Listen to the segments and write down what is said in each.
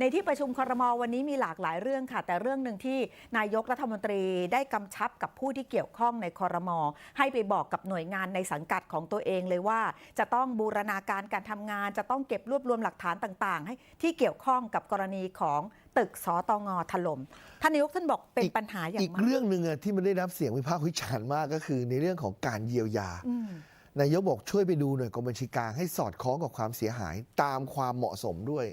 ในที่ประชุมครมวันนี้มีหลากหลายเรื่องค่ะ แต่เรื่องหนึ่งที่นายกรัฐมนตรีได้กำชับกับผู้ที่เกี่ยวข้องในครม ให้ไปบอกกับหน่วยงานในสังกัดของตัวเองเลยว่า จะต้องบูรณาการการทำงาน จะต้องเก็บรวบรวมหลักฐานต่าง ๆ ให้ที่เกี่ยวข้องกับกรณีของตึกสตงถล่มท่านนายกท่านบอกเป็นอีกปัญหาอย่าอีงกมากเรื่องหนึ่งอะที่มันได้รับเสียงวิพากษ์วิจารณ์มากก็คือในเรื่องของการเยียวยาอืมนายกบอกช่วยไปดูหน่วยกรมบัญชีกลางให้สอดคล้องกับความเสียหายตามความเหมาะสมด้วย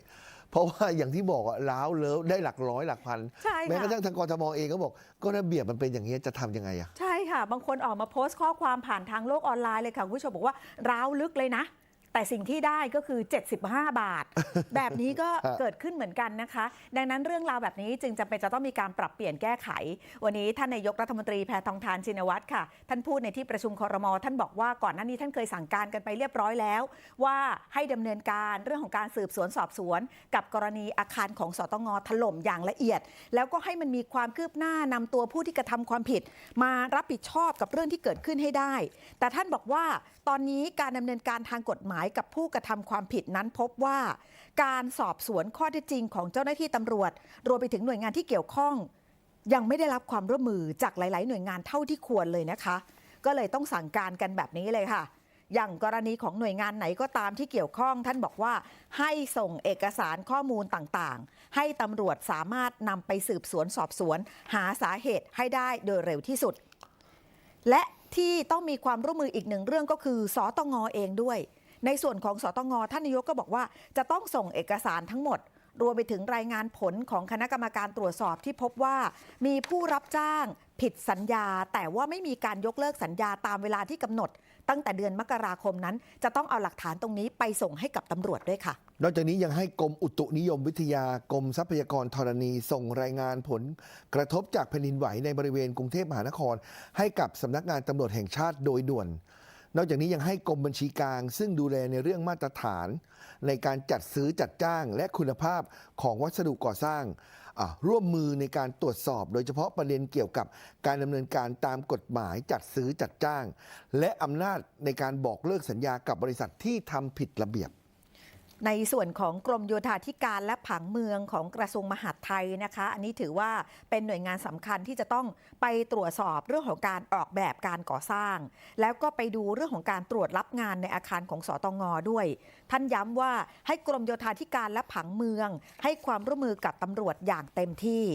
เพราะว่าอย่างที่บอกอะล้าวเลิฟได้หลักร้อยหลักพันใช่แม้กระค่ะทั่งทางกรทมเองก็บอกก็ระเบียบมันเป็นอย่างนี้ยจะทำยังไงอะ ใช่ค่ะ บางคนออกมาโพสต์ข้อความผ่านทางโลกออนไลน์เลยค่ะ คุณผู้ชมบอกว่าร้าวลึกเลยนะ แต่สิ่งที่ได้ก็คือ 75 บาท แบบนี้ก็ฮะเกิดขึ้นเหมือนกันนะคะ ดังนั้นเรื่องราวแบบนี้จึงจำเป็นจะต้องมีการปรับเปลี่ยนแก้ไข วันนี้ท่านนายกรัฐมนตรีแพทองทานชินวัตรค่ะ ท่านพูดในที่ประชุมครมท่านบอกว่าก่อนหน้านี้ท่านเคยสั่งการกันไปเรียบร้อยแล้ว ว่าให้ดำเนินการเรื่องของการสืบสวนสอบสวน กับกรณีอาคารของสตงถล่มอย่างละเอียด แล้วก็ให้มันมีความคืบหน้านำตัวผู้ที่กระทำความผิด มารับผิดชอบกับเรื่องที่เกิดขึ้นให้ได้ แต่ท่านบอกว่าตอนนี้การดำเนินการทางกฎหมายกับผู้กระทำความผิดนั้นพบว่า การสอบสวนข้อเท็จจริงของเจ้าหน้าที่ตำรวจ รวมไปถึงหน่วยงานที่เกี่ยวข้อง ยังไม่ได้รับความร่วมมือจากหลาย ๆ หน่วยงานเท่าที่ควรเลยนะคะ ก็เลยต้องสั่งการกันแบบนี้เลยค่ะ อย่างกรณีของหน่วยงานไหนก็ตามที่เกี่ยวข้อง ท่านบอกว่าให้ส่งเอกสารข้อมูลต่าง ๆ ให้ตำรวจสามารถนำไปสืบสวนสอบสวน หาสาเหตุให้ได้โดยเร็วที่สุด และที่ต้องมีความร่วมมืออีกหนึ่งเรื่องก็คือสอตงอเองด้วย ในส่วนของสตงท่านนายกก็บอกว่า จะต้องส่งเอกสารทั้งหมด รวมไปถึงรายงานผลของคณะกรรมการตรวจสอบที่พบว่า มีผู้รับจ้างผิดสัญญา แต่ว่าไม่มีการยกเลิกสัญญาตามเวลาที่กำหนด ตั้งแต่เดือนมกราคมนั้น จะต้องเอาหลักฐานตรงนี้ไปส่งให้กับตำรวจด้วยค่ะ นอกจากนี้ยังให้กรมอุตุนิยมวิทยากรมทรัพยากรธรณี ส่งรายงานผล กระทบจากแผ่นดินไหวในบริเวณกรุงเทพมหานคร ให้กับสำนักงานตำรวจแห่งชาติโดยด่วน นอกจากนี้ยังให้กรมบัญชีกลาง ซึ่งดูแลในเรื่องมาตรฐาน ในการจัดซื้อจัดจ้างและคุณภาพของวัสดุก่อสร้างร่วมมือในการตรวจสอบ โดยเฉพาะประเด็นเกี่ยวกับการดำเนินการตามกฎหมายจัดซื้อจัดจ้าง และอำนาจในการบอกเลิกสัญญากับบริษัทที่ทำผิดระเบียบ ในส่วนของกรมโยธาธิการและผังเมืองของกระทรวงมหาดไทยนะคะ อันนี้ถือว่าเป็นหน่วยงานสำคัญที่จะต้องไปตรวจสอบเรื่องของการออกแบบการก่อสร้าง แล้วก็ไปดูเรื่องของการตรวจรับงานในอาคารของสตงด้วย ท่านย้ำว่าให้กรมโยธาธิการและผังเมือง ให้ความร่วมมือกับตำรวจอย่างเต็มที่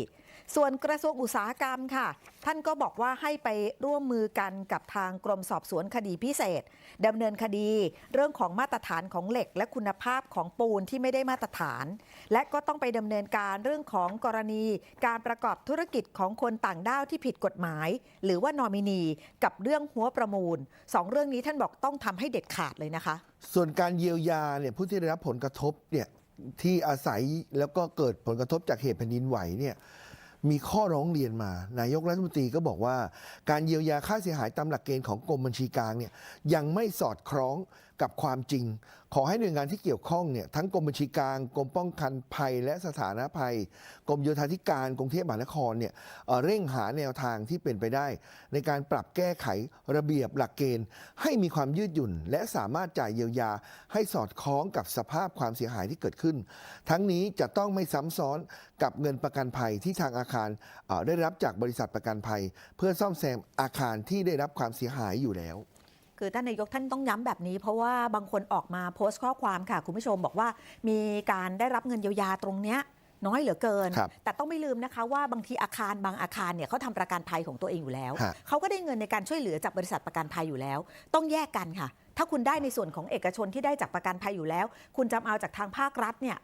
ส่วนกระทรวงอุตสาหกรรมค่ะ ท่านก็บอกว่าให้ไปร่วมมือกันกับทางกรมสอบสวนคดีพิเศษดำเนินคดีเรื่องของมาตรฐานของเหล็ก และคุณภาพของปูนที่ไม่ได้มาตรฐาน และก็ต้องไปดำเนินการเรื่องของกรณีการประกอบธุรกิจของคนต่างด้าวที่ผิดกฎหมาย หรือว่านอมินีกับเรื่องหัวประมูลสองเรื่องนี้ท่านบอกต้องทำให้เด็ดขาดเลยนะคะ ส่วนการเยียวยาเนี่ยผู้ที่ได้รับผลกระทบเนี่ยที่อาศัยแล้วก็เกิดผลกระทบจากเหตุแผ่นดินไหวเนี่ย มีข้อร้องเรียนมา นายกรัฐมนตรีก็บอกว่า การเยียวยาค่าเสียหายตามหลักเกณฑ์ของกรมบัญชีกลางเนี่ยยังไม่สอดคล้อง กับความจริง ขอให้หน่วยงานที่เกี่ยวข้องเนี่ยทั้งกรมบัญชีกลางกรมป้องกันภัย และสถานะภัย กรมโยธาธิการกรุงเทพมหานครเนี่ยเอ่อเร่งหาแนวทางที่เป็นไปได้ ในการปรับแก้ไขระเบียบหลักเกณฑ์ ให้มีความยืดหยุ่น และสามารถจ่ายเยียวยา ให้สอดคล้องกับสภาพความเสียหายที่เกิดขึ้น ทั้งนี้จะต้องไม่ซ้ำซ้อนกับเงินประกันภัยที่ทางอาคารเอ่อได้รับจากบริษัทประกันภัย เพื่อซ่อมแซมอาคารที่ได้รับความเสียหายอยู่แล้ว คือท่านนายกท่านต้องย้ำแบบนี้ เพราะว่าบางคนออกมาโพสต์ข้อความค่ะ คุณผู้ชมบอกว่ามีการได้รับเงินเยียวยาตรงเนี้ยน้อยเหลือเกินครับแต่ต้องไม่ลืมนะคะว่าบางทีอาคารบางอาคารเนี่ยเขาทำประกันภัยของตัวเองอยู่แล้วฮะเขาก็ได้เงินในการช่วยเหลือจากบริษัทประกันภัยอยู่แล้ว ต้องแยกกันค่ะ ถ้าคุณได้ในส่วนของเอกชนที่ได้จากประกันภัยอยู่แล้ว คุณจำเอาจากทางภาครัฐเนี่ย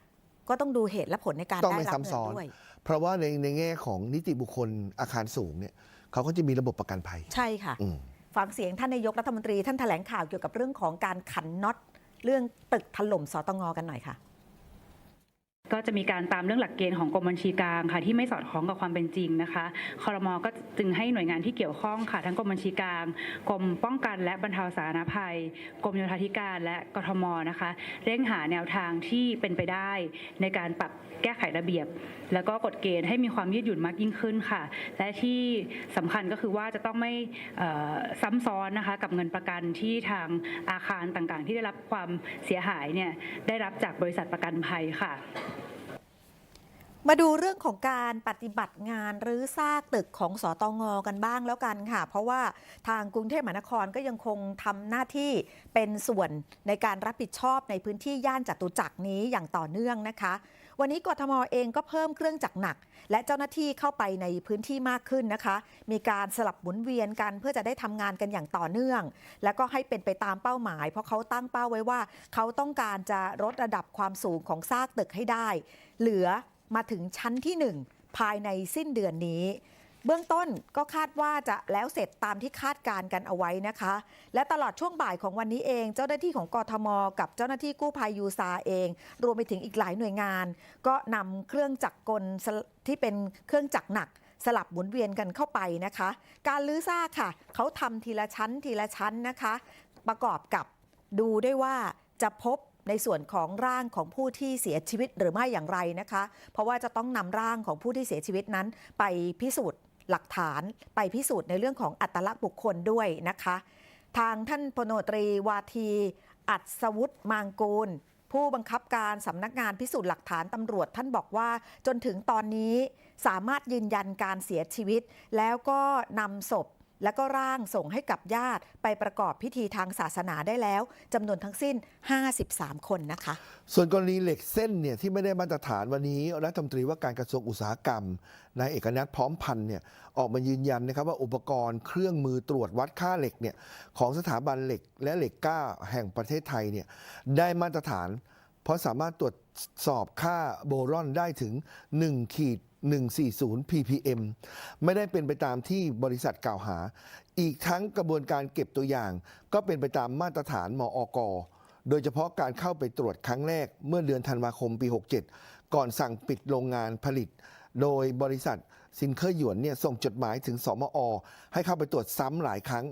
ก็ต้องดูเหตุและผลในการต้องได้ไม่รับซ้ำเงิซ้อนนด้วย เพราะว่าในในแง่ของนิติบุคคลอาคารสูงเนี่ยเขาก็จะมีระบบประกันภัย ใช่ค่ะอืม ฟังเสียงท่านนายกรัฐมนตรีท่านแถลงข่าวเกี่ยวกับเรื่องของการขันน็อตเรื่องตึกถล่มสตงกันหน่อยค่ะก็จะมีการตามเรื่องหลักเกณฑ์ของกรมบัญชีกลางค่ะที่ไม่สอดคล้องกับความเป็นจริงนะคะคอรมอก็จึงให้หน่วยงานที่เกี่ยวข้องค่ะทั้งกรมบัญชีกลางกรมป้องกันและบรรเทาสาธารณภัยกรมโยธาธิการและกทมนะคะ เร่งหาแนวทางที่เป็นไปได้ในการปรับแก้ไขระเบียบ แล้วก็กฎเกณฑ์ให้มีความยืดหยุ่นมากยิ่งขึ้นค่ะ และที่สำคัญก็คือว่าจะต้องไม่ซ้ำซ้อนนะคะกับเงินประกันที่ทางอาคารต่างๆ ที่ได้รับความเสียหายเนี่ยได้รับจากบริษัทประกันภัยค่ะมาดูเรื่องของการปฏิบัติงานหรือซากตึกของสอตองอกันบ้างแล้วกันค่ะ เพราะว่าทางกรุงเทพมหานครก็ยังคงทำหน้าที่เป็นส่วนในการรับผิดชอบในพื้นที่ย่านจตุจักรนี้อย่างต่อเนื่องนะคะ วันนี้กทมเองก็เพิ่มเครื่องจักรหนัก และเจ้าหน้าที่เข้าไปในพื้นที่มากขึ้นนะคะ มีการสลับหมุนเวียนกันเพื่อจะได้ทำงานกันอย่างต่อเนื่อง แล้วก็ให้เป็นไปตามเป้าหมาย เพราะเขาตั้งเป้าไว้ว่า เขาต้องการจะลดระดับความสูงของซากตึกให้ได้ เหลือมาถึงชั้นที่ 1 ภายในสิ้นเดือนนี้ เบื้องต้นก็คาดว่าจะแล้วเสร็จตามที่คาดการกันเอาไว้นะคะ และตลอดช่วงบ่ายของวันนี้เอง เจ้าหน้าที่ของกทม กับเจ้าหน้าที่กู้ภัยยูซาเอง รวมไปถึงอีกหลายหน่วยงาน ก็นำเครื่องจักรกลที่เป็นเครื่องจักรหนักสลับหมุนเวียนกันเข้าไปนะคะ การลื้อซากค่ะ เขาทำทีละชั้นทีละชั้นนะคะ ประกอบกับดูได้วยว่าจะพบในส่วนของร่างของผู้ที่เสียชีวิตหรือไม่อย่างไรนะคะ เพราะว่าจะต้องนำร่างของผู้ที่เสียชีวิตนั้นไปพิสูจน์ หลักฐานไปพิสูจน์ในเรื่องของอัตลักษณ์บุคคลด้วยนะคะ ทางท่านพลโนตรีวาที อัศวุฒิมางกูล ผู้บังคับการสำนักงานพิสูจน์หลักฐานตำรวจท่านบอกว่าจนถึงตอนนี้สามารถยืนยันการเสียชีวิต แล้วก็นำศพ แล้วก็ร่างส่งให้กับญาติไปประกอบพิธีทางศาสนาได้แล้วจำนวนทั้งสิ้น 53 คนนะคะ ส่วนกรณีเหล็กเส้นเนี่ยที่ไม่ได้มาตรฐานวันนี้รัฐมนตรีว่าการกระทรวงอุตสาหกรรมนายเอกนัทพร้อมพันธ์เนี่ยออกมายืนยันนะครับว่าอุปกรณ์เครื่องมือตรวจวัดค่าเหล็กเนี่ยของสถาบันเหล็กและเหล็กกล้าแห่งประเทศไทยเนี่ยได้มาตรฐาน เพราะสามารถตรวจสอบค่าโบรอนได้ถึง1ขีด 140 ppm ไม่ได้เป็นไปตามที่บริษัทกล่าวหา อีกทั้งกระบวนการเก็บตัวอย่าง ก็เป็นไปตามมาตรฐานมอกโดยเฉพาะการเข้าไปตรวจครั้งแรกเมื่อเดือนธันวาคมปี 67 ก่อนสั่งปิดโรงงานผลิต โดยบริษัทซินเคอร์หยวนเนี่ยส่งจดหมายถึงสมอ ให้เข้าไปตรวจซ้ำหลายครั้ง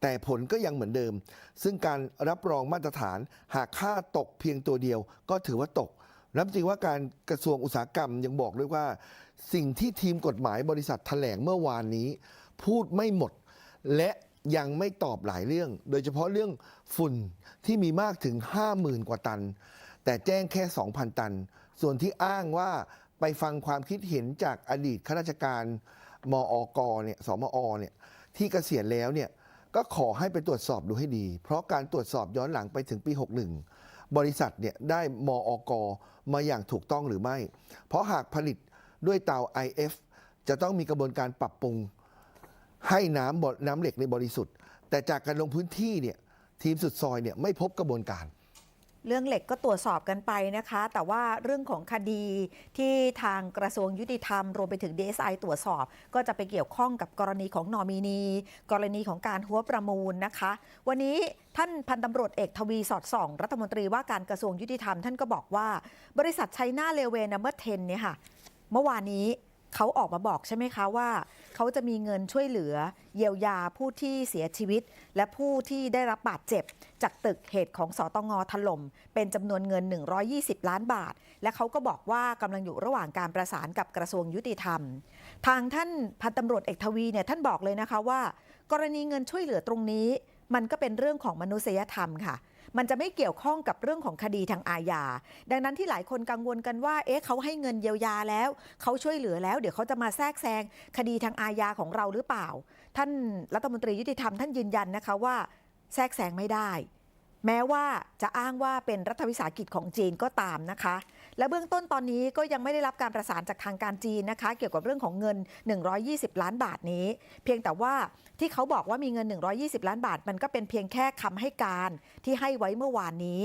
แต่ผลก็ยังเหมือนเดิม ซึ่งการรับรองมาตรฐานหากค่าตกเพียงตัวเดียวก็ถือว่าตก รัฐมนตรีว่าการกระทรวงอุตสาหกรรมยังบอกด้วยว่า สิ่งที่ทีมกฎหมายบริษัทแถลงเมื่อวานนี้ พูดไม่หมด และยังไม่ตอบหลายเรื่อง โดยเฉพาะเรื่องฝุ่นที่มีมากถึง 50,000 กว่าตัน แต่แจ้งแค่ 2,000 ตัน ส่วนที่อ้างว่าไปฟังความคิดเห็นจากอดีตข้าราชการมอกเนี่ยสมอเนี่ยที่เกษียณแล้วเนี่ยก็ขอให้ไปตรวจสอบดูให้ดี เพราะการตรวจสอบย้อนหลังไปถึงปี 61 บริษัทเนี่ยได้มออกมาอย่างถูกต้องหรือไม่ เพราะหากผลิตด้วยเตา IF จะต้องมีกระบวนการปรับปรุงให้น้ำน้ำเหล็กในบริสุทธิ์ แต่จากการลงพื้นที่เนี่ยทีมสุดซอยเนี่ยไม่พบกระบวนการ เรื่องเหล็กก็ตรวจสอบกันไปนะคะ แต่ว่าเรื่องของคดีที่ทางกระทรวงยุติธรรม รวมไปถึง DSI ตรวจสอบ ก็จะไปเกี่ยวข้องกับกรณีของนอมินี กรณีของการหัวประมูลนะคะ วันนี้ท่านพันตำรวจเอกทวีสอดส่อง รัฐมนตรีว่าการกระทรวงยุติธรรม ท่านก็บอกว่า บริษัทไชน่าเลเวนัมเบอร์เทนเนี่ยค่ะเมื่อวานนี้เขาออกมาบอกใช่ไหมคะว่า เขาจะมีเงินช่วยเหลือ เยียวยาผู้ที่เสียชีวิต และผู้ที่ได้รับบาดเจ็บ จากตึกเหตุของสอตงถล่มเป็นจำนวนเงิน 120 ล้านบาท และเขาก็บอกว่ากำลังอยู่ระหว่างการประสานกับกระทรวงยุติธรรม ทางท่านพันตำรวจเอกทวีเนี่ยท่านบอกเลยนะคะว่า กรณีเงินช่วยเหลือตรงนี้ มันก็เป็นเรื่องของมนุษยธรรมค่ะมันจะไม่เกี่ยวข้องกับเรื่องของคดีทางอาญา ดังนั้นที่หลายคนกังวลกันว่า เอ๊ะเขาให้เงินเยียวยาแล้ว เขาช่วยเหลือแล้ว เดี๋ยวเขาจะมาแทรกแซงคดีทางอาญาของเราหรือเปล่า ท่านรัฐมนตรียุติธรรมท่านยืนยันนะคะว่า แทรกแซงไม่ได้ แม้ว่าจะอ้างว่าเป็นรัฐวิสาหกิจของจีนก็ตามนะคะ และเบื้องต้นตอนนี้ก็ยังไม่ได้รับการประสานจากทางการจีนนะคะ เกี่ยวกับเรื่องของเงิน 120 ล้านบาทนี้ เพียงแต่ว่าที่เขาบอกว่ามีเงิน 120 ล้านบาท มันก็เป็นเพียงแค่คำให้การที่ให้ไว้เมื่อวานนี้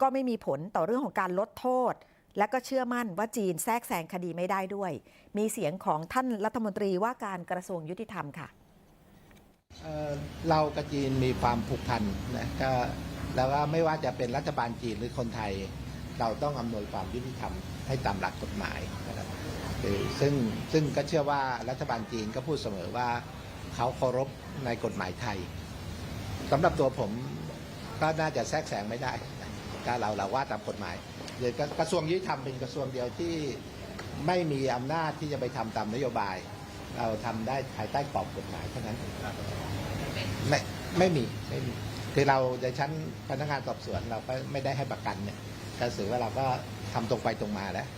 ก็ไม่มีผลต่อเรื่องของการลดโทษและก็เชื่อมั่นว่าจีนแทรกแซงคดีไม่ได้ด้วย มีเสียงของท่านรัฐมนตรีว่าการกระทรวงยุติธรรมค่ะ เรากับจีนมีความผูกพันนะก็แล้วก็ไม่ว่าจะเป็นรัฐบาลจีนหรือคนไทย เราต้องอำนวยความยุติธรรมให้ตามหลักกฎหมายนะครับซึ่งซึ่งก็เชื่อว่ารัฐบาลจีนก็พูดเสมอว่าเขาเคารพในกฎหมายไทยสำหรับตัวผมก็น่าจะแทรกแซงไม่ได้ก็เราเราว่าตามกฎหมายเดี๋ยวกระทรวงยุติธรรมเป็นกระทรวงเดียวที่ไม่มีอำนาจที่จะไปทำตามนโยบาย เราทำได้ภายใต้กรอบกฎหมายเท่านั้นไม่ไม่มีไม่มีคือเราในชั้นพนักงานสอบสวนเราก็ไม่ได้ให้ประกันเนี่ยก็ถือว่าเราก็ทำตรงไปตรงมาแล้ว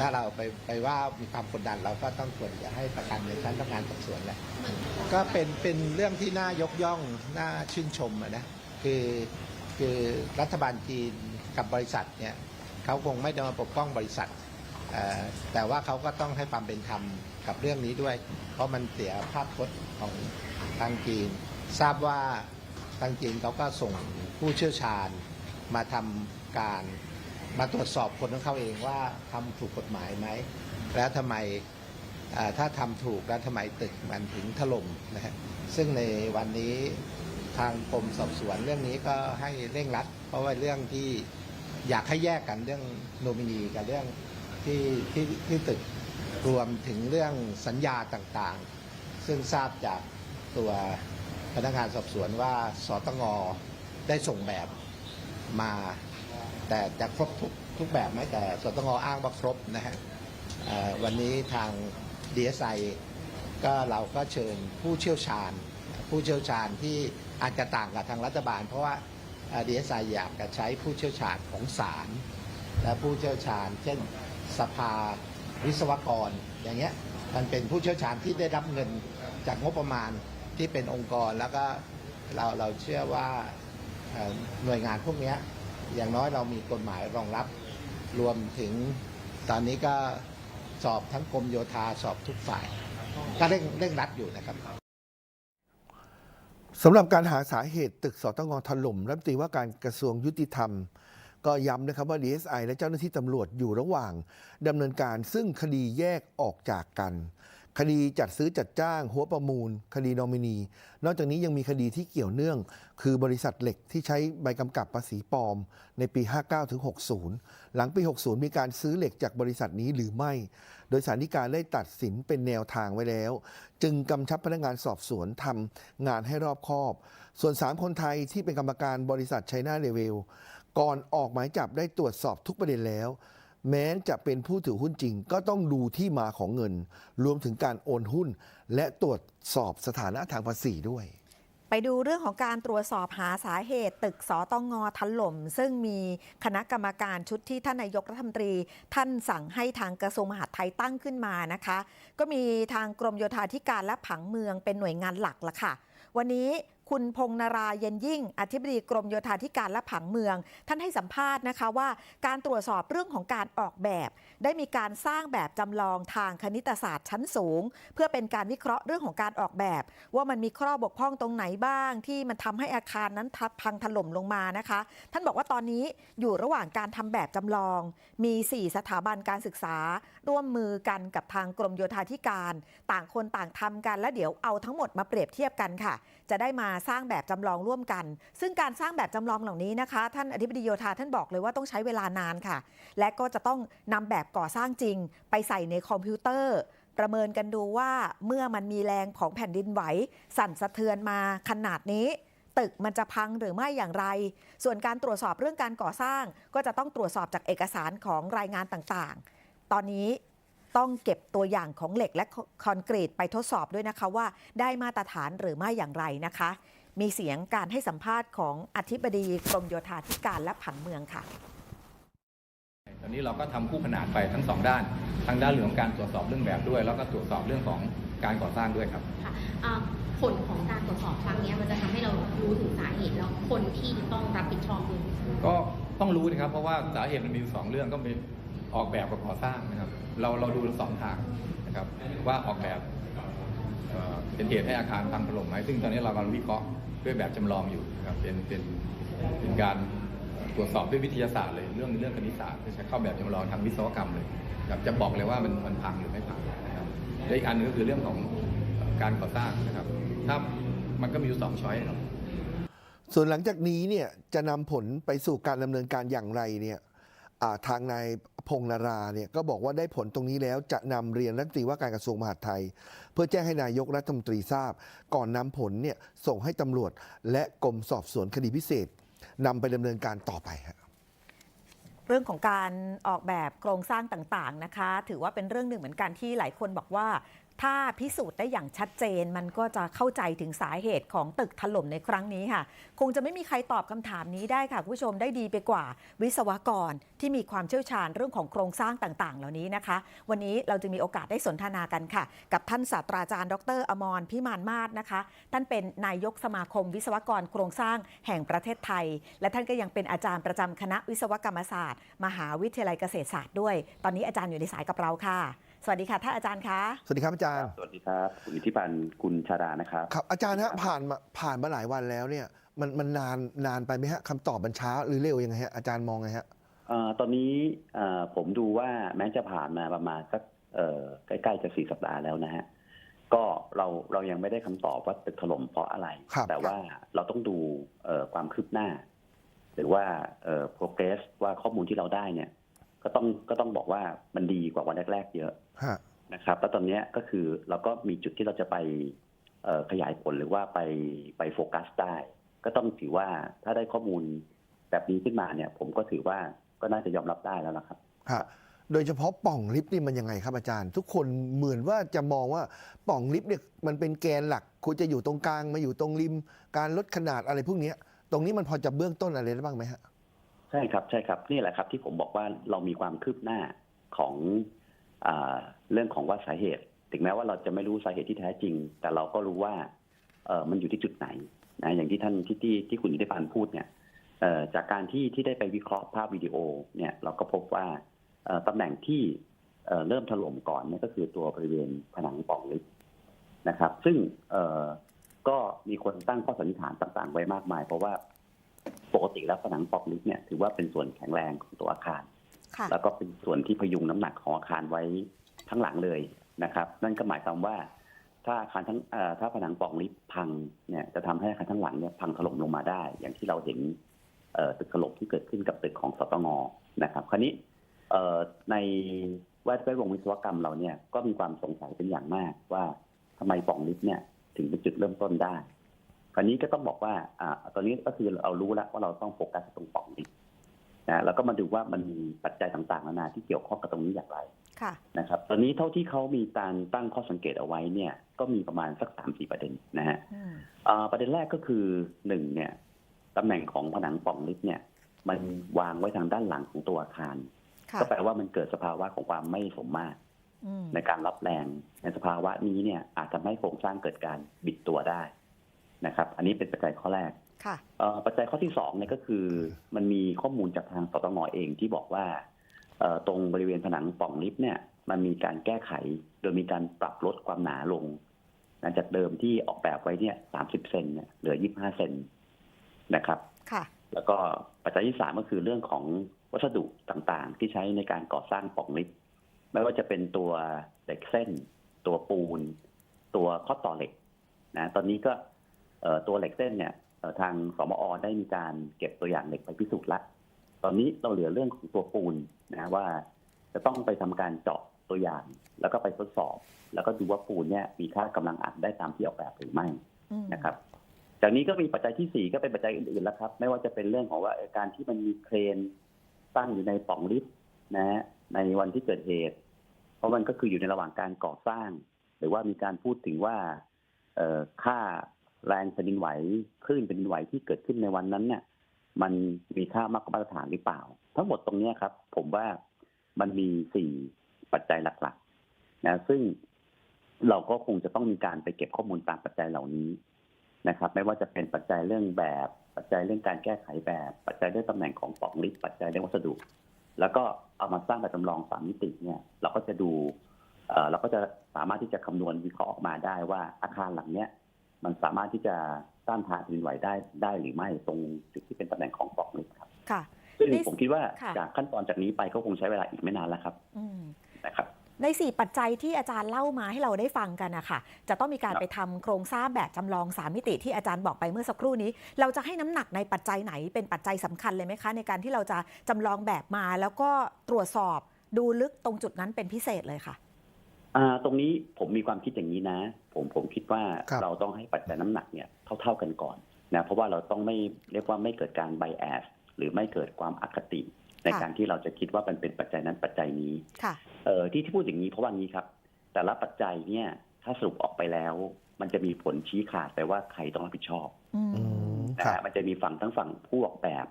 ถ้าเราไปไปว่ามีความกดดันเราก็ต้องควรจะให้ประกันในชั้นพนักงานสอบสวนแหละก็เป็นเป็นเรื่องที่น่ายกย่องน่าชื่นชมนะคือคือรัฐบาลจีนกับบริษัทเนี่ยเขาคงไม่ได้มาปกป้องบริษัทแต่ว่าเขาก็ต้องให้ความเป็นธรรม กับเรื่องนี้ด้วย เพราะมันเสียภาพพจน์ของทางจีน ทราบว่าทางจีนเขาก็ส่งผู้เชี่ยวชาญมาทำการมาตรวจสอบคนของเขาเองว่าทำถูกกฎหมายไหม แล้วทำไมถ้าทำถูกแล้วทำไมตึกมันถึงถล่มนะฮะซึ่งในวันนี้ทางกรมสอบสวนเรื่องนี้ก็ให้เร่งรัด เพราะว่าเรื่องที่อยากให้แยกกันเรื่องโนมินีกับเรื่องที่ที่ที่ตึก รวมถึงเรื่องสัญญาต่างๆ ซึ่งทราบจากตัวพนักงานสอบสวนว่าสตงได้ส่งแบบมา แต่จะครบทุกทุกแบบไหมแต่สตงอ้างว่าครบนะฮะวันนี้ทาง DSI ก็เราก็เชิญผู้เชี่ยวชาญ ผู้เชี่ยวชาญที่อาจจะต่างกับทางรัฐบาล เพราะว่าเอ่อ DSI อยากจะใช้ผู้เชี่ยวชาญของศาลและผู้เชี่ยวชาญ เช่นสภา วิศวกรอย่างเงี้ยมันเป็นผู้เชี่ยวชาญที่ได้รับเงินจากงบประมาณที่เป็นองค์กรแล้วก็เราเราเชื่อว่าหน่วยงานพวกนี้อย่างน้อยเรามีกฎหมายรองรับ รวมถึงตอนนี้ก็สอบทั้งกรมโยธาสอบทุกฝ่าย ก็เร่งเร่งรัดอยู่นะครับสำหรับการหาสาเหตุตึกสตงถล่มรัฐมนตรีว่าการกระทรวงยุติธรรม ก็ย้ำนะครับว่า DSI และเจ้าหน้าที่ตำรวจอยู่ระหว่างดำเนินการซึ่งคดีแยกออกจากกัน คดีจัดซื้อจัดจ้าง หัวประมูล คดีนอมินี นอกจากนี้ยังมีคดีที่เกี่ยวเนื่อง คือบริษัทเหล็กที่ใช้ใบกำกับภาษีปลอม ในปี 59ถึง60 หลังปี 60 มีการซื้อเหล็กจากบริษัทนี้หรือไม่ โดยสารฎีการได้ตัดสินเป็นแนวทางไว้แล้ว จึงกำชับพนักงานสอบสวนทำงานให้รอบคอบ ส่วน 3 คนไทยที่เป็นกรรมการบริษัทไชน่าเรเวล ก่อนออกหมายจับได้ตรวจสอบทุกประเด็นแล้ว แม้จะเป็นผู้ถือหุ้นจริง ก็ต้องดูที่มาของเงิน รวมถึงการโอนหุ้น และตรวจสอบสถานะทางภาษีด้วยไปดูเรื่องของการตรวจสอบหาสาเหตุตึกสตงงอถล่ม ซึ่งมีคณะกรรมการชุดที่ท่านนายกรัฐมนตรี ท่านสั่งให้ทางกระทรวงมหาดไทยตั้งขึ้นมานะคะ ก็มีทางกรมโยธาธิการและผังเมืองเป็นหน่วยงานหลักละค่ะ วันนี้ คุณพงนาราเย็นยิ่ง อธิบดีกรมโยธาธิการและผังเมือง ท่านให้สัมภาษณ์นะคะว่า การตรวจสอบเรื่องของการออกแบบ ได้มีการสร้างแบบจำลองทางคณิตศาสตร์ชั้นสูง เพื่อเป็นการวิเคราะห์เรื่องของการออกแบบ ว่ามันมีข้อบกพร่องตรงไหนบ้าง ที่มันทำให้อาคารนั้นทับพังถล่มลงมานะคะ ท่านบอกว่าตอนนี้อยู่ระหว่างการทำแบบจำลอง มี 4 สถาบันการศึกษา ร่วมมือกันกับทางกรมโยธาธิการ ต่างคนต่างทำกันแล้วเดี๋ยวเอาทั้งหมดมาเปรียบเทียบกันค่ะ จะได้มาสร้างแบบจำลองร่วมกัน ซึ่งการสร้างแบบจำลองเหล่านี้นะคะ ท่านอธิบดีโยธาท่านบอกเลยว่าต้องใช้เวลานานค่ะ และก็จะต้องนำแบบก่อสร้างจริง ไปใส่ในคอมพิวเตอร์ ประเมินกันดูว่าเมื่อมันมีแรงของแผ่นดินไหว สั่นสะเทือนมาขนาดนี้ตึกมันจะพังหรือไม่อย่างไร ส่วนการตรวจสอบเรื่องการก่อสร้าง ก็จะต้องตรวจสอบจากเอกสารของรายงานต่างๆ ตอนนี้ ต้องเก็บตัวอย่างของเหล็กและคอนกรีตไปทดสอบด้วยนะคะว่าได้มาตรฐานหรือไม่อย่างไรนะคะ มีเสียงการให้สัมภาษณ์ของอธิบดีกรมโยธาธิการและผังเมืองค่ะตอนนี้เราก็ทำคู่ขนานไปทั้งสองด้าน ทั้งด้านเรื่องของการตรวจสอบเรื่องแบบด้วย แล้วก็ตรวจสอบเรื่องของการก่อสร้างด้วยครับค่ะอ่าผลของการตรวจสอบครั้งเนี้ยมันจะทำให้เรารู้ถึงสาเหตุแล้วคนที่จะต้องรับผิดชอบด้วยก็ต้องรู้นะครับเพราะว่าสาเหตุมันมีอยู่สองเรื่องก็เป็น ออกแบบกับก่อสร้างนะครับ เราเราดูสองทางนะครับ ว่าออกแบบเป็นเหตุให้อาคารพังถล่มไหมซึ่งตอนนี้เรากำลังวิเคราะห์ด้วยแบบจำลองอยู่นะครับเป็นเป็นเป็นการตรวจสอบด้วยวิทยาศาสตร์เลยเรื่องเรื่องคณิตศาสตร์จะใช้เข้าแบบจำลองทางวิศวกรรมเลยครับจะบอกเลยว่ามันมันพังหรือไม่พังนะครับและอีกอันหนึงก็คือเรื่องของการก่อสร้างนะครับถ้ามันก็มีอยู่สองช้อยครับส่วนหลังจากนี้เนี่ยจะนำผลไปสู่การดำเนินการอย่างไรเนี่ยทางนาย พงษ์นาราเนี่ยก็บอกว่าได้ผลตรงนี้แล้วจะนำเรียนรัฐมนตรีว่าการกระทรวงมหาดไทย เพื่อแจ้งให้นายกรัฐมนตรีทราบ ก่อนนำผลเนี่ยส่งให้ตำรวจ และกรมสอบสวนคดีพิเศษนำไปดำเนินการต่อไปฮะเรื่องของการออกแบบโครงสร้างต่างๆนะคะ ถือว่าเป็นเรื่องหนึ่งเหมือนกันที่หลายคนบอกว่า ถ้าพิสูจน์ได้อย่างชัดเจนมันก็จะเข้าใจถึงสาเหตุของตึกถล่มในครั้งนี้ค่ะ คงจะไม่มีใครตอบคำถามนี้ได้ค่ะ คุณผู้ชมได้ดีไปกว่า วิศวกรที่มีความเชี่ยวชาญเรื่องของโครงสร้างต่างๆ เหล่านี้นะคะ วันนี้เราจึงมีโอกาสได้สนทนากันค่ะ กับท่านศาสตราจารย์ ดร อมรพิมานมาศนะคะ ท่านเป็นนายกสมาคมวิศวกรโครงสร้างแห่งประเทศไทย และท่านก็ยังเป็นอาจารย์ประจำคณะวิศวกรรมศาสตร์ มหาวิทยาลัยเกษตรศาสตร์ด้วย ตอนนี้อาจารย์อยู่ในสายกับเราค่ะ สวัสดีค่ะท่านอาจารย์คะสวัสดีครับอาจารย์สวัสดีครับคุณอิทธิพันธ์คุณชาดานะครับครับอาจารย์ฮะผ่านมาผ่านมาหลายวันแล้วเนี่ยมันมันนานนานไปไหมฮะคำตอบมันช้าหรือเร็วยังไงฮะอาจารย์มองไงฮะเอ่อตอนนี้เอ่อผมดูว่าแม้จะผ่านมาประมาณสักเอ่อใกล้ๆจะสี่สัปดาห์แล้วนะฮะก็เราเรายังไม่ได้คำตอบว่าตึกถล่มเพราะอะไรครับแต่ว่าเราต้องดูเอ่อความคืบหน้า หรือว่าเอ่อ progress ว่าข้อมูลที่เราได้เนี่ย ก็ต้องก็ต้องบอกว่ามันดีกว่าวันแรกๆเยอะฮะนะครับแล้วตอนเนี้ยก็คือเราก็มีจุดที่เราจะไปเอ่อขยายผลหรือว่าไปไปโฟกัสได้ ก็ต้องถือว่าถ้าได้ข้อมูลแบบนี้ขึ้นมาเนี่ย ผมก็ถือว่าก็น่าจะยอมรับได้แล้วนะครับฮะโดยเฉพาะปล่องลิฟต์นี่มันยังไงครับอาจารย์ ทุกคนเหมือนว่าจะมองว่าปล่องลิฟต์เนี่ยมันเป็นแกนหลักควรจะอยู่ตรงกลางมาอยู่ตรงริม การลดขนาดอะไรพวกเนี้ยตรงนี้มันพอจะเบื้องต้นอะไรได้บ้างไหมฮะ ใช่ครับใช่ครับนี่แหละครับที่ผมบอกว่าเรามีความคืบหน้าของอเรื่องของว่าสาเหตุ ถึงแม้ว่าเราจะไม่รู้สาเหตุที่แท้จริง แต่เราก็รู้ว่าเออมันอยู่ที่จุดไหนนะอย่างที่ท่านที่ที่ที่คุณอิทธิพันธ์พูดเนี่ยจากการที่ที่ได้ไปวิเคราะห์ภาพวิดีโอเนี่ยเราก็พบว่าตำแหน่งที่เริ่มถล่มก่อนเนี่ยก็คือตัวบริเวณผนังป่องลิฟต์นะครับ ซึ่งก็มีคนตั้งข้อสันนิษฐานต่างๆ ไว้มากมาย เพราะว่า ปกติแล้วผนังปล่องลิฟต์เนี่ยถือว่าเป็นส่วนแข็งแรงของตัวอาคาร ค่ะ แล้วก็เป็นส่วนที่พยุงน้ำหนักของอาคารไว้ทั้งหลังเลยนะครับ นั่นก็หมายความว่า ถ้าอาคารทั้งเอ่อถ้าผนังปล่องลิฟต์พังเนี่ยจะทำให้อาคารทั้งหลังเนี่ยพังถล่มลงมาได้ อย่างที่เราเห็นเอ่อตึกถล่มที่เกิดขึ้นกับตึกของสตงนะครับคราวนี้เอ่อในแวดวงวิศวกรรมเราเนี่ยก็มีความสงสัยเป็นอย่างมากว่าทำไมปล่องลิฟต์เนี่ยถึงเป็นจุดเริ่มต้นได้ คราวนี้ก็ต้องบอกว่าอ่าตอนนี้ก็คือเรารู้แล้วว่าเราต้องโฟกัสตรงปล่องลิฟต์นะแล้วก็มาดูว่ามันมีปัจจัยต่างๆนานาที่เกี่ยวข้องกับตรงนี้อย่างไรค่ะนะครับ ตอนนี้เท่าที่เขามีการตั้งข้อสังเกตเอาไว้เนี่ย ก็มีประมาณสักสามสี่ประเด็นนะฮะอืมอ่าประเด็นแรกก็คือหนึ่งเนี่ยตำแหน่งของผนังปล่องลิฟต์เนี่ย มันวางไว้ทางด้านหลังของตัวอาคารค่ะก็แปลว่ามันเกิดสภาวะของความไม่สมมาตรอืมในการรับแรงในสภาวะนี้เนี่ย อาจทำให้โครงสร้างเกิดการบิดตัวได้ นะครับ อันนี้เป็นปัจจัยข้อแรกค่ะเอ่อปัจจัยข้อที่สองเนี่ยก็คือ มันมีข้อมูลจากทางสตงเองที่บอกว่าเอ่อตรงบริเวณผนังปล่องลิฟต์เนี่ย มันมีการแก้ไขโดยมีการปรับลดความหนาลงนะจากเดิมที่ออกแบบไว้เนี่ยสามสิบเซนเนี่ยเหลือยี่ห้าเซนนะครับ ค่ะ แล้วก็ปัจจัยที่สามก็คือเรื่องของวัสดุต่างๆ ที่ใช้ในการก่อสร้างปล่องลิฟต์ไม่ว่าจะเป็นตัวเหล็กเส้น ตัวปูน ตัวข้อต่อเหล็กนะ ตอนนี้ก็เอ่อ ตัวเหล็กเส้นเนี่ยเอ่อทางสมอได้มีการเก็บตัวอย่างเหล็กไปพิสูจน์ละตอนนี้เราเหลือเรื่องของตัวปูนนะว่า จะต้องไปทำการเจาะตัวอย่าง แล้วก็ไปทดสอบ แล้วก็ดูว่าปูนเนี่ยมีค่ากำลังอัดได้ตามที่ออกแบบหรือไม่อืมนะครับ จากนี้ก็มีปัจจัยที่สี่ก็เป็นปัจจัยอื่นๆแล้วครับ ไม่ว่าจะเป็นเรื่องของว่าเอ่อการที่มันมีเครนตั้งอยู่ในปล่องลิฟต์นะฮะในวันที่เกิดเหตุ เพราะมันก็คืออยู่ในระหว่างการก่อสร้าง หรือว่ามีการพูดถึงว่าเอ่อค่า แรงแผ่นดินไหวคลื่นแผ่นดินไหวที่เกิดขึ้นในวันนั้นเนี่ย มันมีค่ามากกว่ามาตรฐานหรือเปล่า ทั้งหมดตรงนี้ครับ ผมว่ามันมีสี่ปัจจัยหลักๆนะซึ่งเราก็คงจะต้องมีการไปเก็บข้อมูลตามปัจจัยเหล่านี้นะครับ ไม่ว่าจะเป็นปัจจัยเรื่องแบบ ปัจจัยเรื่องการแก้ไขแบบ ปัจจัยเรื่องตำแหน่งของปล่องลิฟปัจจัยเรื่องวัสดุ แล้วก็เอามาสร้างแบบจำลองสามมิติเนี่ย เราก็จะดูเออเราก็จะสามารถที่จะคำนวณวิเคราะห์ออกมาได้ว่าอาคารหลังเนี้ย มันสามารถที่จะต้านทานแผ่นดินไหวได้ได้หรือไม่ตรงจุดที่เป็นตำแหน่งของปล่องลิฟต์ครับค่ะ ซึ่งนี่ผมคิดว่าค่ะ จากขั้นตอนจากนี้ไปก็คงใช้เวลาอีกไม่นานแล้วครับอืม นะครับ ใน 4 ปัจจัยที่อาจารย์เล่ามาให้เราได้ฟังกันนะคะจะต้องมีการครับ ไปทำโครงสร้างแบบจำลอง 3 มิติที่อาจารย์บอกไปเมื่อสักครู่นี้ เราจะให้น้ำหนักในปัจจัยไหนเป็นปัจจัยสำคัญเลยไหมคะ ในการที่เราจะจำลองแบบมาแล้วก็ตรวจสอบดูลึกตรงจุดนั้นเป็นพิเศษเลยค่ะ อ่าตรงนี้ผมมีความคิดอย่างนี้นะ ผมผมคิดว่าครับ เราต้องให้ปัจจัยน้ำหนักเนี่ยเท่า ๆกันก่อนนะเพราะว่าเราต้องไม่เรียกว่าไม่เกิดการไบแอสหรือไม่เกิดความอคติ ในค่ะ การที่เราจะคิดว่ามันเป็นปัจจัยนั้นปัจจัยนี้ ค่ะ เอ่อที่ที่พูดอย่างนี้เพราะว่างี้ครับ แต่ละปัจจัยเนี่ยถ้าสรุปออกไปแล้ว มันจะมีผลชี้ขาดไปว่าใครต้องรับผิดชอบอืมอืมนะครับฮะมันจะมีฝั่งทั้งฝั่งผู้ออกแบบ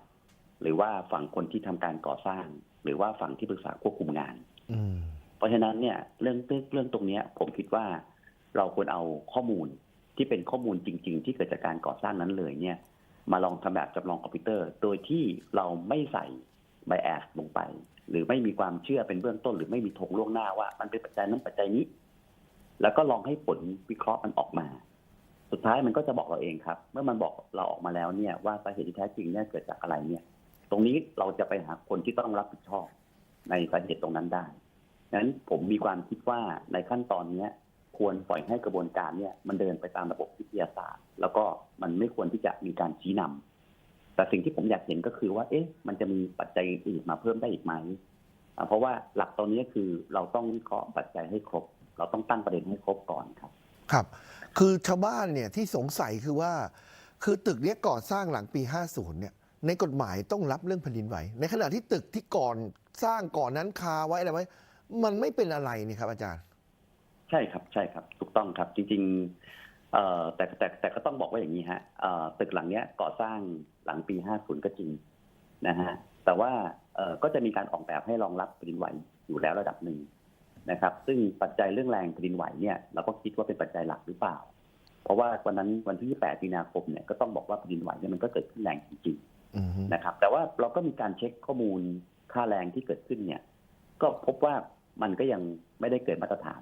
หรือว่าฝั่งคนที่ทำการก่อสร้าง หรือว่าฝั่งที่ปรึกษาควบคุมงาน อืม เพราะฉะนั้นเนี่ยเรื่องเรื่องตรงนี้ผมคิดว่าเราควรเอาข้อมูลที่เป็นข้อมูลจริง ๆ ที่เกิดจากการก่อสร้างนั้นเลยเนี่ย มาลองทำแบบจำลองคอมพิวเตอร์ โดยที่เราไม่ใส่ไบแอสลงไป หรือไม่มีความเชื่อเป็นเบื้องต้น หรือไม่มีธงล่วงหน้าว่ามันเป็นปัจจัยนั้นปัจจัยนี้ แล้วก็ลองให้ผลวิเคราะห์มันออกมา สุดท้ายมันก็จะบอกเราเองครับ เมื่อมันบอกเราออกมาแล้วเนี่ยว่าสาเหตุที่แท้จริงเนี่ยเกิดจากอะไรเนี่ย ตรงนี้เราจะไปหาคนที่ต้องรับผิดชอบในสาเหตุตรงนั้นได้ นั้นผมมีความคิดว่าในขั้นตอนเนี้ยควรปล่อยให้กระบวนการเนี่ยมันเดินไปตามระบบวิทยาศาสตร์ แล้วก็มันไม่ควรที่จะมีการชี้นำแต่สิ่งที่ผมอยากเห็นก็คือว่า เอ๊ะ มันจะมีปัจจัยอื่นมาเพิ่มได้อีกไหมเพราะว่าหลักตอนนี้คือเราต้องวิเคราะห์ปัจจัยให้ครบ เราต้องตั้งประเด็นให้ครบก่อนครับ ครับ คือชาวบ้านเนี่ยที่สงสัยคือว่า คือตึกเนี้ยก่อสร้างหลังปี 50 เนี่ย ในกฎหมายต้องรับเรื่องแผ่นดินไหวในขณะที่ตึกที่ก่อนสร้างก่อนนั้นคาไว้อะไรไว้ มันไม่เป็นอะไรนี่ครับอาจารย์ ใช่ครับใช่ครับ ถูกต้องครับ จริงๆเอ่อแต่แต่แต่ก็ต้องบอกว่าอย่างนี้ฮะเอ่อตึกหลังเนี้ยก่อสร้างหลังปี50ก็จริงนะฮะแต่ว่าเอ่อก็จะมีการออกแบบให้รองรับแผ่นดินไหวอยู่แล้วระดับหนึ่งนะครับ ซึ่งปัจจัยเรื่องแรงแผ่นดินไหวเนี่ยเราก็คิดว่าเป็นปัจจัยหลักหรือเปล่า เพราะว่าวันนั้นวันที่28มีนาคมเนี่ยก็ต้องบอกว่าแผ่นดินไหวเนี่ยมันก็เกิดขึ้นแรงจริงๆอืมนะครับ แต่ว่าเราก็มีการเช็คข้อมูลค่าแรงที่เกิดขึ้นเนี่ย ก็พบว่า มันก็ยังไม่ได้เกิดมาตรฐาน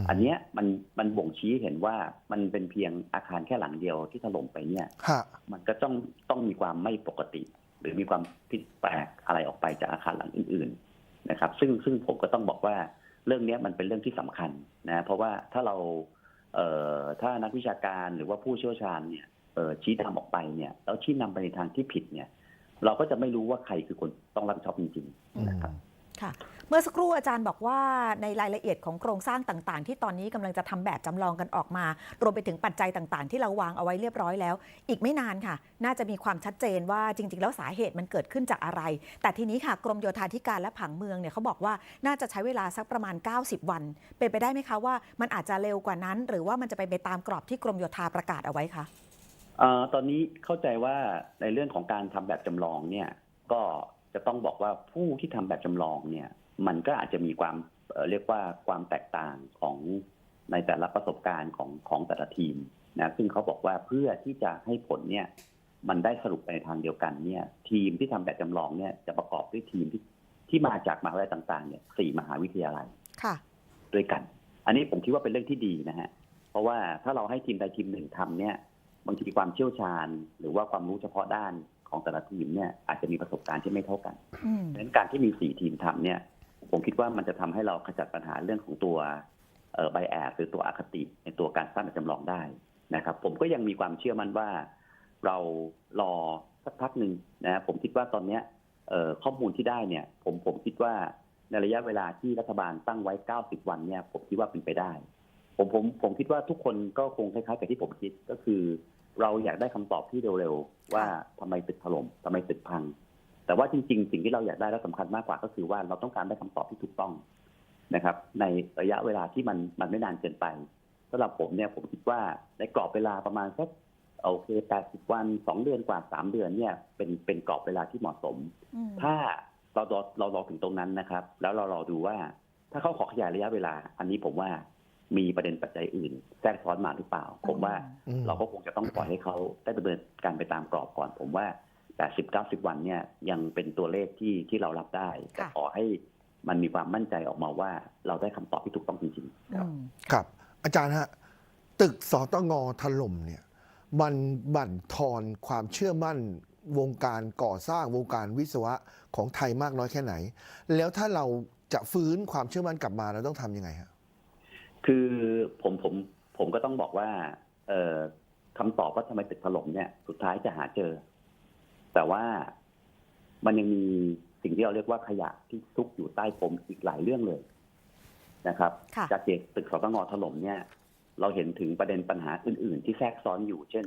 มอันเนี้ยมันมันบ่งชี้เห็นว่ามันเป็นเพียงอาคารแค่หลังเดียวที่ถล่มไปเนี่ยฮะมันก็ต้องต้องมีความไม่ปกติ หรือมีความผิดแปลกอะไรออกไปจากอาคารหลังอื่น ๆ นะครับ ซึ่งซึ่งผมก็ต้องบอกว่าเรื่องเนี้ยมันเป็นเรื่องที่สำคัญนะเพราะว่าถ้าเราเอ่อถ้านักวิชาการหรือว่าผู้เชี่ยวชาญเนี่ยเอ่อชี้นำออกไปเนี่ยแล้วชี้นำไปในทางที่ผิดเนี่ย เราก็จะไม่รู้ว่าใครคือคนต้องรับผิดชอบจริงๆนะครับ ค่ะ เมื่อสักครู่อาจารย์บอกว่าในรายละเอียดของโครงสร้างต่าง ๆ ที่ตอนนี้กำลังจะทำแบบจำลองกันออกมา รวมไปถึงปัจจัยต่างๆ ที่เราวางเอาไว้เรียบร้อยแล้ว อีกไม่นานค่ะ น่าจะมีความชัดเจนว่าจริง ๆ แล้วสาเหตุมันเกิดขึ้นจากอะไร แต่ทีนี้ค่ะกรมโยธาธิการและผังเมืองเนี่ยเขาบอกว่าน่าจะใช้เวลาสักประมาณ 90 วัน เป็นไปได้ไหมคะว่า มันอาจจะเร็วกว่านั้น หรือว่ามันจะไปไปตามกรอบที่กรมโยธาประกาศเอาไว้คะอตอนนี้เข้าใจว่าในเรื่องของการทำแบบจำลองเนี่ยก็ จะต้องบอกว่าผู้ที่ทำแบบจำลองเนี่ย มันก็อาจจะมีความเอ่อเรียกว่าความแตกต่างของในแต่ละประสบการณ์ของของแต่ละทีมนะซึ่งเขาบอกว่าเพื่อที่จะให้ผลเนี่ย มันได้สรุปไปในทางเดียวกันเนี่ย ทีมที่ทำแบบจำลองเนี่ยจะประกอบด้วยทีมที่ที่มาจากมหาวิทยาลัยต่างๆเนี่ยสี่มหาวิทยาลัยค่ะ ด้วยกัน อันนี้ผมคิดว่าเป็นเรื่องที่ดีนะฮะ เพราะว่าถ้าเราให้ทีมใดทีมหนึ่งทำเนี่ย บางทีความเชี่ยวชาญ หรือว่าความรู้เฉพาะด้าน ของแต่ละทีมเนี่ยอาจจะมีประสบการณ์ที่ไม่เท่ากันอืมเพราะฉะนั้นการที่มีสี่ทีมทำเนี่ย ผมคิดว่ามันจะทำให้เราขจัดปัญหาเรื่องของตัวเอ่อไบแอสหรือตัวอคติในตัวการสร้างแบบจำลองได้นะครับ ผมก็ยังมีความเชื่อมั่นว่า เรารอสักพักหนึ่งนะผมคิดว่าตอนเนี้ยเอ่อข้อมูลที่ได้เนี่ย ผมผมคิดว่าในระยะเวลาที่รัฐบาลตั้งไว้ 90 วันเนี่ย ผมคิดว่าเป็นไปได้ ผมผมผมคิดว่าทุกคนก็คงคล้ายๆกับที่ผมคิดก็คือ เราอยากได้คำตอบที่เร็วๆว่าทำไมตึกถล่มทำไมตึกพัง แต่ว่าจริง ๆ สิ่งที่เราอยากได้และสำคัญมากกว่าก็คือว่าเราต้องการได้คำตอบที่ถูกต้องนะครับ ในระยะเวลาที่มันมันไม่นานเกินไปสำหรับผมเนี่ยผมคิดว่าในกรอบเวลาประมาณสักโอเค80วัน2เดือนกว่า3เดือนเนี่ย เป็นเป็นกรอบเวลาที่เหมาะสมอืมถ้าเรารอเรารอถึงตรงนั้นนะครับ แล้วเรารอดูว่า ถ้าเขาขอขยายระยะเวลา อันนี้ผมว่า มีประเด็นปัจจัยอื่น แทรกซ้อนมาหรือเปล่า ผมว่าอืมเราก็คงจะต้องปล่อยให้เขาได้ดำเนินการไปตามกรอบก่อน ผมว่า80 90 วันเนี่ยยังเป็นตัวเลขที่ที่เรารับได้ แต่ค่ะขอให้มันมีความมั่นใจออกมาว่าเราได้คำตอบที่ถูกต้องจริงๆครับอืมครับ อาจารย์ฮะตึกสตงถล่มเนี่ย มันบั่นทอนความเชื่อมั่นวงการก่อสร้างวงการวิศวะของไทยมากน้อยแค่ไหน แล้วถ้าเราจะฟื้นความเชื่อมั่นกลับมาเราต้องทำยังไงฮะ คือผมผมผมก็ต้องบอกว่า เอ่อคำตอบว่าทำไมตึกถล่มเนี่ย สุดท้ายจะหาเจอ แต่ว่ามันยังมีสิ่งที่เราเรียกว่าขยะที่ซุกอยู่ใต้ผมอีกหลายเรื่องเลยนะครับค่ะจากเหตุตึกสตงถล่มเนี่ย เราเห็นถึงประเด็นปัญหาอื่น ๆ ที่แทรกซ้อนอยู่ เช่น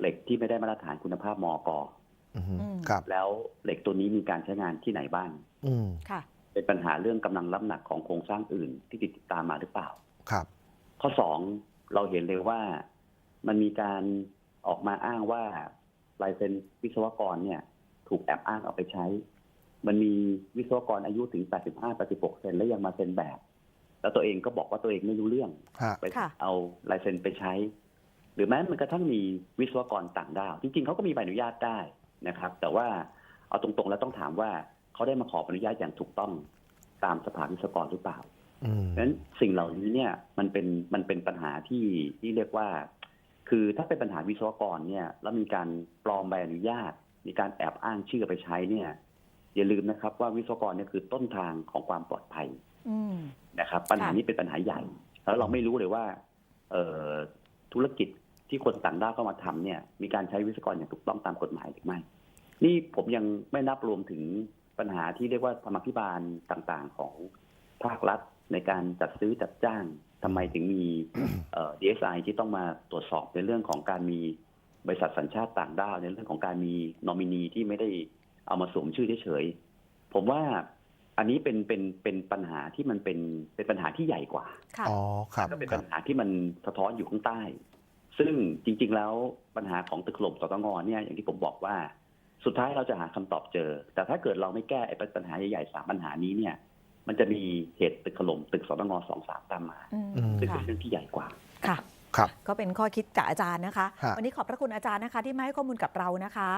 เหล็กที่ไม่ได้มาตรฐานคุณภาพมอกอือฮึอืมครับแล้วเหล็กตัวนี้มีการใช้งานที่ไหนบ้างอืมค่ะเป็นปัญหาเรื่องกำลังรับหนักของโครงสร้างอื่นที่ติดตามมาหรือเปล่า ครับ ข้อสองเราเห็นเลยว่ามันมีการออกมาอ้างว่าลายเซ็นวิศวกรเนี่ย ถูกแอบอ้างเอาไปใช้ มันมีวิศวกรอายุถึง 85 86เซนแล้วยังมาเซ็นแบบ แล้วตัวเองก็บอกว่าตัวเองไม่รู้เรื่องฮะไปค่ะเอาลายเซ็นไปใช้ หรือแม้มันกระทั่งมีวิศวกรต่างด้าวจริงๆเขาก็มีใบอนุญาตได้นะครับ แต่ว่าเอาตรงๆแล้วต้องถามว่าเขาได้มาขออนุญาตอย่างถูกต้องตามสภาวิศวกรหรือเปล่าอืม เพราะฉะนั้นสิ่งเหล่านี้เนี่ยมันเป็นมันเป็นปัญหาที่ที่เรียกว่า คือถ้าเป็นปัญหาวิศวกรเนี่ย แล้วมีการปลอมใบอนุญาต มีการแอบอ้างชื่อไปใช้เนี่ย อย่าลืมนะครับว่าวิศวกรเนี่ยคือต้นทางของความปลอดภัยอืมนะครับ ปัญหาค่ะนี้เป็นปัญหาใหญ่ แล้วเราไม่รู้เลยว่า เอ่อธุรกิจที่คนต่างด้าวเข้ามาทำเนี่ย มีการใช้วิศวกรอย่างถูกต้องตามกฎหมายหรือไม่ นี่ผมยังไม่นับรวมถึงปัญหาที่เรียกว่าธรรมาภิบาลต่างๆ ของภาครัฐ ในการจัดซื้อจัดจ้างทำไมถึงมีเอ่อ DSI ที่ต้องมาตรวจสอบในเรื่องของการมีบริษัทสัญชาติต่างด้าวในเรื่องของการมีนอมินีที่ไม่ได้เอามาสวมชื่อเฉยๆผมว่าอันนี้เป็นเป็นเป็นปัญหาที่มันเป็นเป็นปัญหาที่ใหญ่กว่าค่ะอ๋อครับก็เป็นครัปับญหาที่มันสะท้อนอยู่ข้างใต้ ซึ่งจริง ๆ แล้วปัญหาของตึกถล่มสตงเนี่ยอย่างที่ผมบอกว่า สุดท้ายเราจะหาคำตอบเจอ แต่ถ้าเกิดเราไม่แก้ไอ้ปัญหาใหญ่ๆสามปัญหานี้เนี่ย มันจะมีเหตุตึกถล่มตึกสตงสองสามตามมาอืมอืมซึ่งค่ะเป็นเรื่องที่ใหญ่กว่าค่ะครับก็เป็นข้อคิดจากอาจารย์นะคะฮะวันนี้ขอบพระคุณอาจารย์นะคะ ที่มาให้ข้อมูลกับเรานะคะ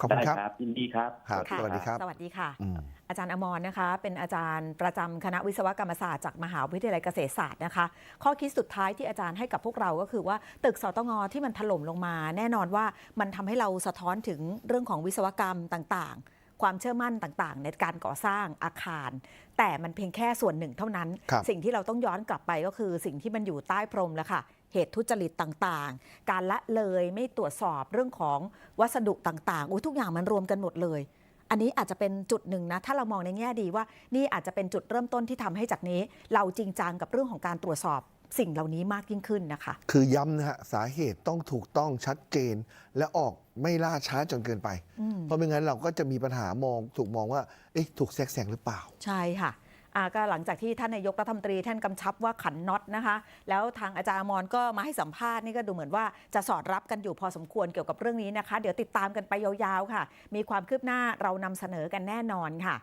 ขอบคุณได้ครับครับยินดีครับครับ สวัสดีครับ สวัสดีค่ะอืมอาจารย์อมรนะคะ เป็นอาจารย์ประจำคณะวิศวกรรมศาสตร์จากมหาวิทยาลัยเกษตรศาสตร์นะคะ ข้อคิดสุดท้ายที่อาจารย์ให้กับพวกเราก็คือว่าตึกสตงที่มันถล่มลงมา แน่นอนว่ามันทำให้เราสะท้อนถึงเรื่องของวิศวกรรมต่างๆ ความเชื่อมั่นต่างๆ ในการก่อสร้างอาคาร แต่มันเพียงแค่ส่วนหนึ่งเท่านั้นครับสิ่งที่เราต้องย้อนกลับไปก็คือสิ่งที่มันอยู่ใต้พรมแล้วค่ะเหตุทุจริตต่างๆ การละเลยไม่ตรวจสอบเรื่องของวัสดุต่างๆ อุ้ยทุกอย่างมันรวมกันหมดเลย อันนี้อาจจะเป็นจุดหนึ่งนะ ถ้าเรามองในแง่ดีว่า นี่อาจจะเป็นจุดเริ่มต้นที่ทำให้จากนี้ เราจริงจังกับเรื่องของการตรวจสอบ สิ่งเหล่านี้มากยิ่งขึ้นนะคะ คือย้ำนะฮะสาเหตุต้องถูกต้องชัดเจน และออกไม่ล่าช้าจนเกินไปอืมเพราะไม่งั้นเราก็จะมีปัญหามองถูกมองว่าเอ๊ะถูกแทรกแซงหรือเปล่า ใช่ค่ะอ่าก็หลังจากที่ท่านนายกรัฐมนตรีท่านกำชับว่าขันน็อตนะคะ แล้วทางอาจารย์อมรก็มาให้สัมภาษณ์นี่ก็ดูเหมือนว่าจะสอดรับกันอยู่พอสมควรเกี่ยวกับเรื่องนี้นะคะ เดี๋ยวติดตามกันไปยาวๆค่ะ มีความคืบหน้าเรานำเสนอกันแน่นอนค่ะ